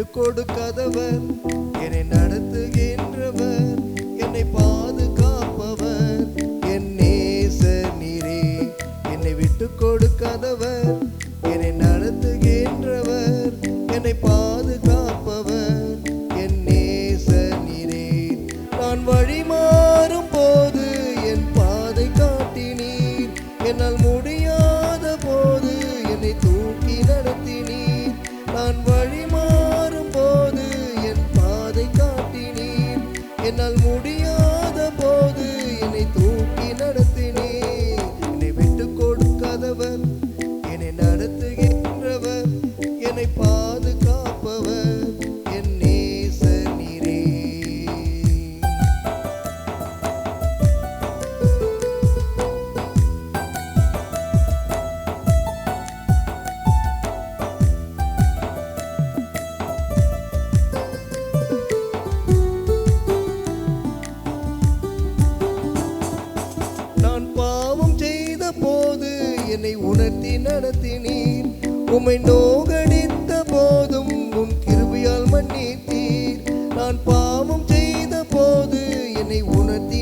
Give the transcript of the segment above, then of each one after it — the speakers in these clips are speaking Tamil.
கொடுக்காதவர் என்னை நடத்துகின்றவர் என்னை பாதுகாப்பவர். என் நேச நீரே என்னை விட்டு கொடுக்காதவர் என்னை நடத்துகின்றவர் என்னை பாதுகாப்பவர். என் நேச நீரே நான் வழிமா என்னால் முடியாத போது என்னை தூக்கி நடத்தினே என்னை விட்டு கொடுக்காதவர். என்னை உணர்த்தி நடத்தினீர். உம்மை நோகடித்த போதும் உன் கிருபியால் மன்னித்தீர். நான் பாவம் செய்த போது என்னை உணர்த்தி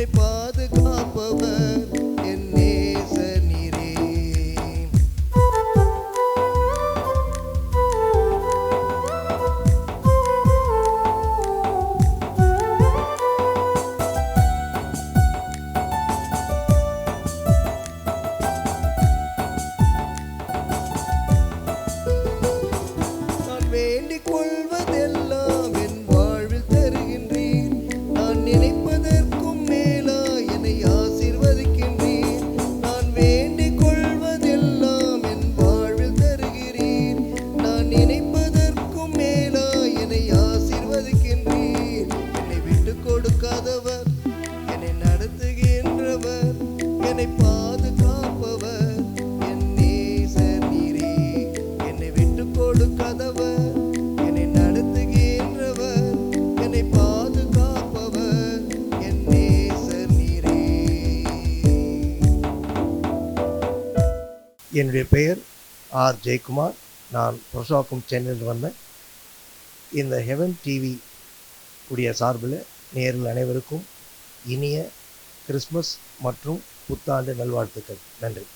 என்னை பாதுகாப்பவர் என்னை பாதுகாப்பவர். என் நேசர் நீரே என்னை விட்டு கொடுக்காதவர் என்னை நடத்துகின்றவர் என்னை பாதுகாப்பவர். என் நேசர் நீரே. என்னுடைய பெயர் ஆர் ஜெயக்குமார். நான் புரஷாக்கும் சென்னையில் வந்தேன். இந்த ஹெவன் டிவி உடைய சார்பில் நேரில் அனைவருக்கும் இனிய கிறிஸ்மஸ் மற்றும் புத்தாண்டு நல்வாழ்த்துக்கள். நன்றி.